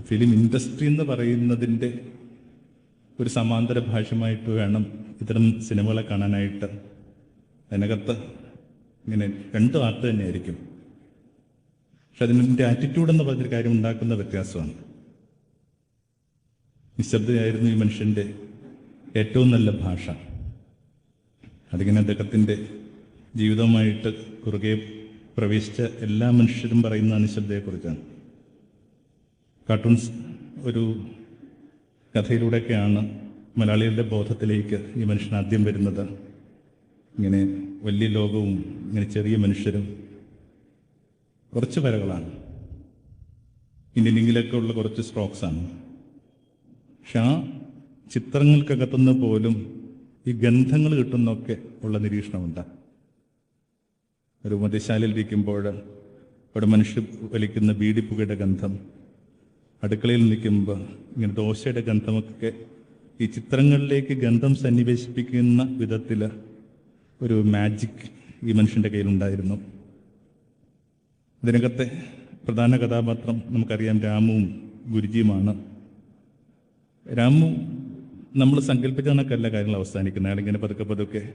Film industry എന്ന് പറയുന്നതിന്റെ ഒരു സമാന്തര ഭാഷമായിട്ട് വേണം ഇത്തരം സിനിമകളെ കാണാനായിട്ട്. അതിനകത്ത് ഇങ്ങനെ രണ്ട് വാർത്ത തന്നെയായിരിക്കും. പക്ഷെ അതിന്റെ ആറ്റിറ്റ്യൂഡ് എന്ന് പറഞ്ഞൊരു കാര്യം ഉണ്ടാക്കുന്ന വ്യത്യാസമാണ്. നിശബ്ദയായിരുന്നു ഈ മനുഷ്യന്റെ ഏറ്റവും നല്ല ഭാഷ. അതിങ്ങനെ അദ്ദേഹത്തിന്റെ ജീവിതവുമായിട്ട് കുറുകെ പ്രവേശിച്ച എല്ലാ മനുഷ്യരും പറയുന്ന നിശബ്ദയെക്കുറിച്ചാണ്. കാർട്ടൂൺസ് ഒരു കഥയിലൂടെയൊക്കെയാണ് മലയാളികളുടെ ബോധത്തിലേക്ക് ഈ മനുഷ്യൻ ആദ്യം വരുന്നത്. ഇങ്ങനെ വലിയ ലോകവും ഇങ്ങനെ ചെറിയ മനുഷ്യരും കുറച്ച് വരകളാണ്. ഇന്ത്യനിങ്ങിലൊക്കെ ഉള്ള കുറച്ച് സ്ട്രോക്സാണ് പക്ഷെ ആ ചിത്രങ്ങൾക്കകത്തുനിന്ന് പോലും ഈ ഗന്ധങ്ങൾ കിട്ടുന്നൊക്കെ ഉള്ള നിരീക്ഷണമുണ്ട്. ഒരു മദ്യശാലയിൽ ഇരിക്കുമ്പോൾ അവിടെ മനുഷ്യ വലിക്കുന്ന ബീഡിപ്പുകയുടെ ഗന്ധം അടുക്കളയിൽ നിൽക്കുമ്പോൾ ഇങ്ങനെ ദോശയുടെ ഗന്ധമൊക്കെ ഈ ചിത്രങ്ങളിലേക്ക് ഗന്ധം സന്നിവേശിപ്പിക്കുന്ന വിധത്തിൽ ഒരു മാജിക് ഈ മനുഷ്യന്റെ കയ്യിലുണ്ടായിരുന്നു. ഇതിനകത്തെ പ്രധാന കഥാപാത്രം നമുക്കറിയാം രാമുവും ഗുരുജിയുമാണ്. രാമു നമ്മൾ സങ്കല്പിച്ച കണക്കല്ല കാര്യങ്ങൾ അവസാനിക്കുന്നത്. അയാളിങ്ങനെ പതുക്കെ പതുക്കെ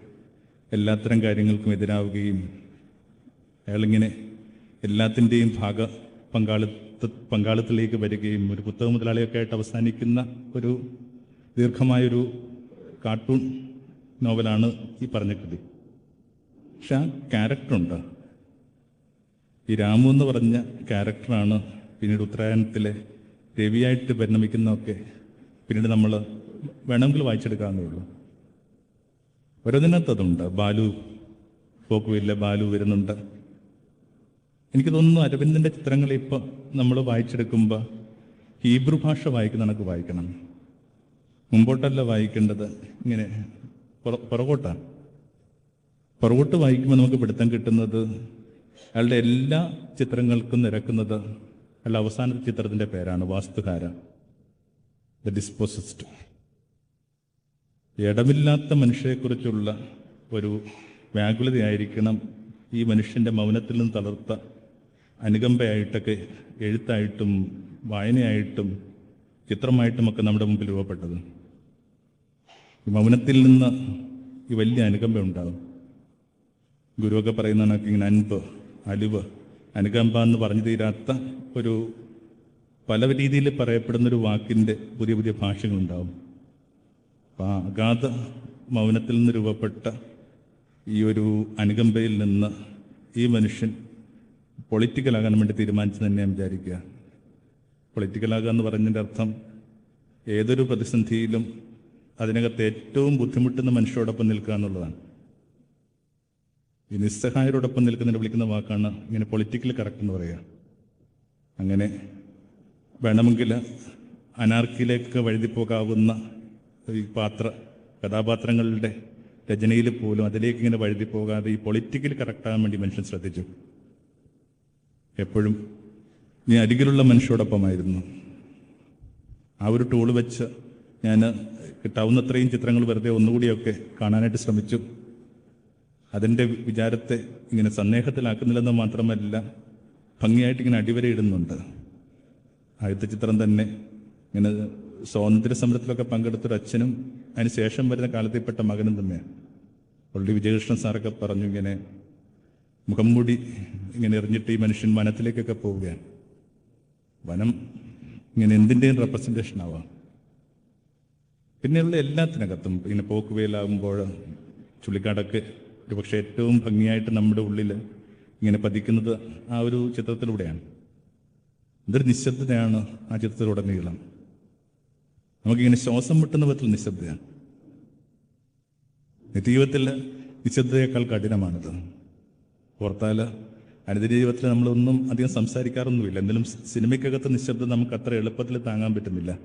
എല്ലാത്തരം കാര്യങ്ങൾക്കും എതിരാവുകയും അയാളിങ്ങനെ എല്ലാത്തിന്റെയും ഭാഗ പങ്കാളിത്ത പങ്കാളിത്തത്തിലേക്ക് വരികയും ഒരു പുസ്തക മുതലാളിയൊക്കെ ആയിട്ട് അവസാനിക്കുന്ന ഒരു ദീർഘമായൊരു കാർട്ടൂൺ നോവലാണ് ഈ പറഞ്ഞ കൃതി. പക്ഷെ ആ ക്യാരക്ടറുണ്ട് ഈ രാമു എന്ന് പറഞ്ഞ ക്യാരക്ടറാണ് പിന്നീട് ഉത്തരായണത്തിലെ രവിയായിട്ട് പരിണമിക്കുന്നതൊക്കെ പിന്നീട് നമ്മൾ വേണമെങ്കിൽ വായിച്ചെടുക്കാവുന്നേ ഉള്ളൂ. ഓരോന്നിനകത്ത് അതുണ്ട്. ബാലു പോക്കുമില്ല ബാലു വരുന്നുണ്ട്. എനിക്ക് തോന്നുന്നു അരവിന്ദന്റെ ചിത്രങ്ങൾ ഇപ്പം നമ്മൾ വായിച്ചെടുക്കുമ്പോൾ ഹീബ്രു ഭാഷ വായിക്കുന്ന കണക്ക് വായിക്കണം. മുമ്പോട്ടല്ല വായിക്കേണ്ടത് ഇങ്ങനെ പുറ- പുറകോട്ടാണ്. പുറകോട്ട് വായിക്കുമ്പോൾ നമുക്ക് പിടുത്തം കിട്ടുന്നത് അയാളുടെ എല്ലാ ചിത്രങ്ങൾക്കും നിരക്കുന്നത് അയാളുടെ അവസാനത്തെ ചിത്രത്തിന്റെ പേരാണ് വാസ്തുകാര ദ ഡിസ്പോസിസ്റ്റ് ഇടമില്ലാത്ത മനുഷ്യരെക്കുറിച്ചുള്ള ഒരു വ്യാകുലതയായിരിക്കണം ഈ മനുഷ്യന്റെ മൗനത്തിൽ നിന്ന് തളർത്ത അനുകമ്പയായിട്ടൊക്കെ എഴുത്തായിട്ടും വായനയായിട്ടും ചിത്രമായിട്ടുമൊക്കെ നമ്മുടെ മുമ്പിൽ രൂപപ്പെട്ടത്. ഈ മൗനത്തിൽ നിന്ന് ഈ വലിയ അനുകമ്പ ഉണ്ടാകും. ഗുരുവൊക്കെ പറയുന്ന കണക്ക് ഇങ്ങനെ അൻപ് അലിവ് അനുകമ്പ എന്ന് പറഞ്ഞു തീരാത്ത ഒരു പല രീതിയിൽ പറയപ്പെടുന്നൊരു വാക്കിന്റെ പുതിയ പുതിയ ഭാഷകളുണ്ടാവും. അപ്പം ആ അഗാധ മൗനത്തിൽ നിന്ന് രൂപപ്പെട്ട ഈ ഒരു അനുകമ്പയിൽ നിന്ന് ഈ മനുഷ്യൻ പൊളിറ്റിക്കലാകാൻ വേണ്ടി തീരുമാനിച്ചു തന്നെ ഞാൻ വിചാരിക്കുക പൊളിറ്റിക്കലാകുക എന്ന് പറഞ്ഞതിന്റെ അർത്ഥം ഏതൊരു പ്രതിസന്ധിയിലും അതിനകത്ത് ഏറ്റവും ബുദ്ധിമുട്ടുന്ന മനുഷ്യരോടൊപ്പം നിൽക്കുക എന്നുള്ളതാണ്. ഈ നിസ്സഹായരോടൊപ്പം നിൽക്കുന്നതിന് വിളിക്കുന്ന വാക്കാണ് ഇങ്ങനെ പൊളിറ്റിക്കൽ കറക്റ്റ് എന്ന് പറയുക. അങ്ങനെ വേണമെങ്കിൽ അനാർക്കിയിലേക്ക് വഴുതിപ്പോകാവുന്ന ഈ പാത്ര കഥാപാത്രങ്ങളുടെ രചനയിൽ പോലും അതിലേക്ക് ഇങ്ങനെ വഴുതിപ്പോകാതെ ഈ പൊളിറ്റിക്കൽ കറക്റ്റാകാൻ വേണ്ടി മനുഷ്യൻ ശ്രദ്ധിച്ചു. എപ്പോഴും നീ അരികിലുള്ള മനുഷ്യരോടൊപ്പമായിരുന്നു ആ ഒരു ടൂൾ വെച്ച് ഞാൻ കിട്ടാവുന്നത്രയും ചിത്രങ്ങൾ വെറുതെ ഒന്നുകൂടിയൊക്കെ കാണാനായിട്ട് ശ്രമിച്ചു. അതിന്റെ വിചാരത്തെ ഇങ്ങനെ സന്ദേഹത്തിലാക്കുന്നില്ലെന്ന് മാത്രമല്ല ഭംഗിയായിട്ട് ഇങ്ങനെ അടിവരയിടുന്നുണ്ട്. ആദ്യത്തെ ചിത്രം തന്നെ ഇങ്ങനെ സ്വാതന്ത്ര്യ സമരത്തിലൊക്കെ പങ്കെടുത്തൊരു അച്ഛനും അതിന് ശേഷം വരുന്ന കാലത്തിൽപ്പെട്ട മകനും തന്നെയാണ് ഓൾറെഡി വിജയകൃഷ്ണൻ സാറൊക്കെ പറഞ്ഞു ഇങ്ങനെ മുഖം മുടി ഇങ്ങനെ എറിഞ്ഞിട്ട് ഈ മനുഷ്യൻ വനത്തിലേക്കൊക്കെ പോവുകയാണ്. വനം ഇങ്ങനെ എന്തിന്റെയും റെപ്രസെന്റേഷൻ ആവാം. പിന്നെയുള്ള എല്ലാത്തിനകത്തും ഇങ്ങനെ പോക്കുവേലാകുമ്പോൾ ചുള്ളിക്കാടൊക്കെ ഒരു പക്ഷേ ഏറ്റവും ഭംഗിയായിട്ട് നമ്മുടെ ഉള്ളിൽ ഇങ്ങനെ പതിക്കുന്നത് ആ ഒരു ചിത്രത്തിലൂടെയാണ്. എന്തൊരു നിശബ്ദതയാണ് ആ ചിത്രത്തിലൂടെ ചിത്രത്തിലുടനീളം. നമുക്കിങ്ങനെ ശ്വാസം മുട്ടുന്ന വിധത്തിൽ നിശബ്ദയാണ്. നിതീവത്തിൽ നിശബ്ദതയേക്കാൾ കഠിനമാണിത്. ഓർത്താൽ അനുദിന ജീവിതത്തിൽ നമ്മളൊന്നും അധികം സംസാരിക്കാറൊന്നുമില്ല. എന്തെങ്കിലും സിനിമയ്ക്കകത്ത് നിശബ്ദം നമുക്ക് അത്ര എളുപ്പത്തിൽ താങ്ങാൻ പറ്റുന്നില്ല.